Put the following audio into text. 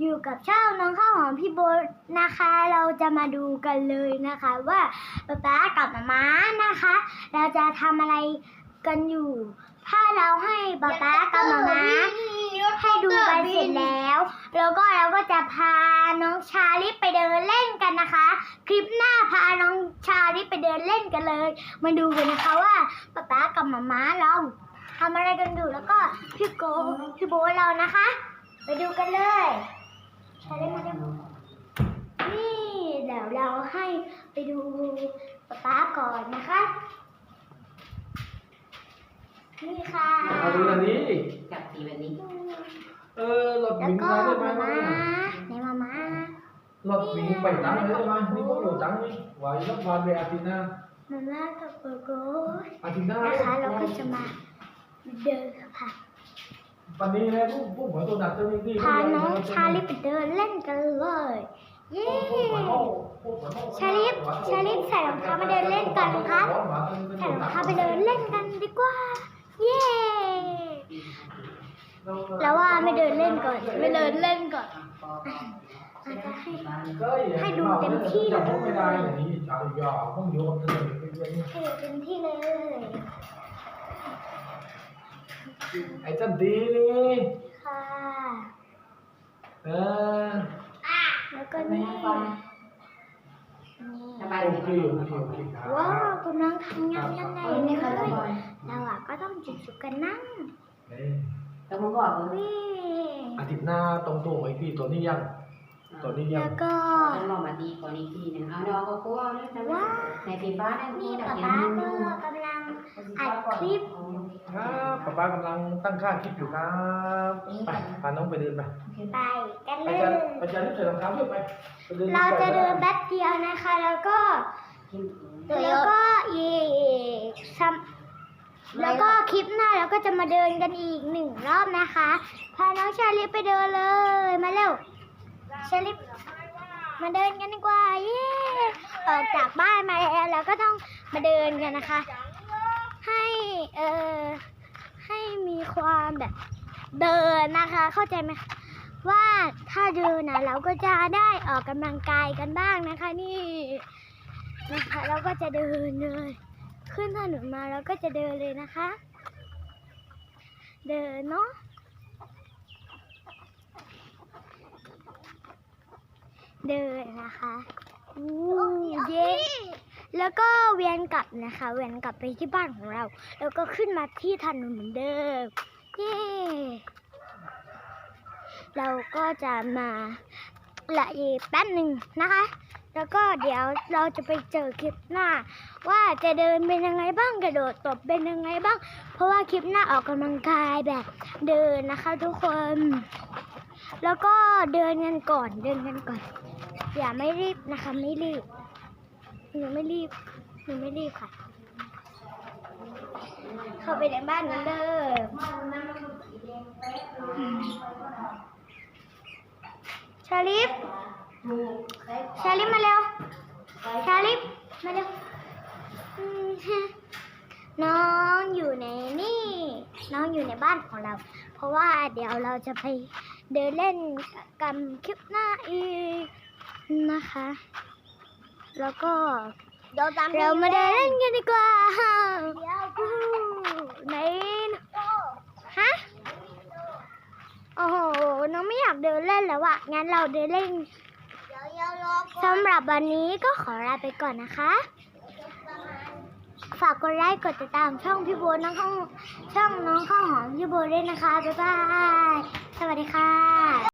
อยู่กับช่องน้องข้าวหอมพี่โบทนะคะ เราจะมาดูกันเลยนะคะว่าป๊าป๊ากับมาม้านะคะ เราจะทำอะไรกันอยู่ ถ้าเราให้ป๊าป๊ากับมาม้าให้ดูกันเสร็จแล้ว แล้วก็เราก็จะพาน้องชาลิไปเดินเล่นกันนะคะ คลิปหน้าพาน้องชาลิไปเดินเล่นกันเลย มาดูกันนะคะว่าป๊าป๊ากับมาม้าเราทำอะไรกันอยู่แล้วก็พี่โกพี่โบทเรานะคะ ไปดูกันเลยชาลิมาเร็วนี่เดี๋ยวเราให้ไปดูป๊าป๊าก่อนนะคะนี่ค่ะมาดูอันนี้จับสีแบบนี้ เออรถแล้ววิ่งก็มาได้ไหมมาม้าในมาม้ารถวิ่งไปตั้งเลยได้ไหมนี่พวกเราตั้งนี่ไหวรถวันไปอาทิตย์หน้ามาม่ากับโกโก้อาทิตย์หน้านะคะเราก็จะมาเดินค่ะ วันนี้นะพวกพวกหัวตัวหนักตัวนี้ที่พาน้องชาลิปไปเดินเล่นกันเลย เย้ ชาลิปชาลิปใส่รองเท้ามาเดินเล่นกันครับใส่รองเท้าไปเดินเล่นกันดีกว่า เย้แล้วว่าไม่เดินเล่นก่อนไม่เดินเล่นก่อนอาจจะให้ให้ดูเต็มที่เลยจับพวกไม่ได้อย่างนี้ชาวหยอกต้องโยนเลยเป็นเรื่องให้ดูเต็มที่เลย ไอ้จันดีนี่ค่ะเออแล้วก็นี่ระบายโอสีเคโอเคโอเคครับว้าวกำลังทำงานยังไงนี่เนี่ยค่ะระบายเราอะก็ต้องจุดจุกันนั่งเอ้ยต้องมาบอกเลยนี่อาทิตย์หน้าตรงตัวไอ้พี่ตัวนี้ยังตัวนี้ยังแล้วก็ต้องบอกมาดีก่อนอีกทีนึงเอาดอกก็กลัวนะจ๊ะในสีฟ้านั่นนี่นี่ดอกป๊าเขียป๊านนุ่ก็มกำลังอัดคลิป ครับป๊าป๊ากำลังตั้งค่าคลิปอยู่ครับไปพาน้องไปเดินไปไปกันไปเลจะยไปจะรีบใส่รองเท้าด้วยไปไปนเราจะเดินแป๊บเดียวนะคะ แล้วก็ แล้วก็อีกซ้ำแล้วก็คลิปหน้าเราก็จะมาเดินกันอีกหนึ่งรอบนะคะ พาน้องชาลิปไปเดินเลย มาเร็ว ชาลิปมาเดินกันดีกว่า เย้ ออกจากบ้านมาแล้วเราก็ต้องมาเดินกันนะคะให้ เออให้มีความแบบเดินนะคะ เข้าใจไหมว่าถ้าเดินนะเราก็จะได้ออกกำลังกายกันบ้างนะคะ นี่นะคะ เราก็จะเดินเลย ขึ้นถนนมาเราก็จะเดินเลยนะคะ เดินเนาะเดินนะคะ เย้แล้วก็เวียนกลับนะคะ เวียนกลับไปที่บ้านของเรา แล้วก็ขึ้นมาที่ถนนเหมือนเดิมเย้เราก็จะมาละอีกแป๊บหนึ่งนะคะ แล้วก็เดี๋ยวเราจะไปเจอคลิปหน้า ว่าจะเดินเป็นยังไงบ้างกระโดดตบเป็นยังไงบ้าง เพราะว่าคลิปหน้าออกกำลังกายแบบเดินนะคะ ทุกคน แล้วก็เดินกันก่อนเดินกันก่อน อย่าไม่รีบนะคะ ไม่รีบ หนูไม่รีบ หนูไม่รีบค่ะ เข้าไปในบ้านนั้นเลยชาลิฟชาลิฟมาเร็ว ชาลิฟมาเร็ว น้องอยู่ในนี่ น้องอยู่ในบ้านของเรา เพราะว่าเดี๋ยวเราจะไปเดินเล่นกันคลิปหน้าอีก นะคะ แล้วก็เรามาเดินเล่นกันดีกว่าอู้ไหนฮะโอ้โหน้องไม่อยากเดินเล่นแล้วอะงั้นเราเดินเล่นสำหรับวันนี้ก็ขอลาไปก่อนนะคะ ฝากกดไลค์กดติดตามช่องพี่โบทน้องข้าวช่องน้องข้าวหอมพี่โบทด้วยนะคะ บ๊ายบาย สวัสดีค่ะ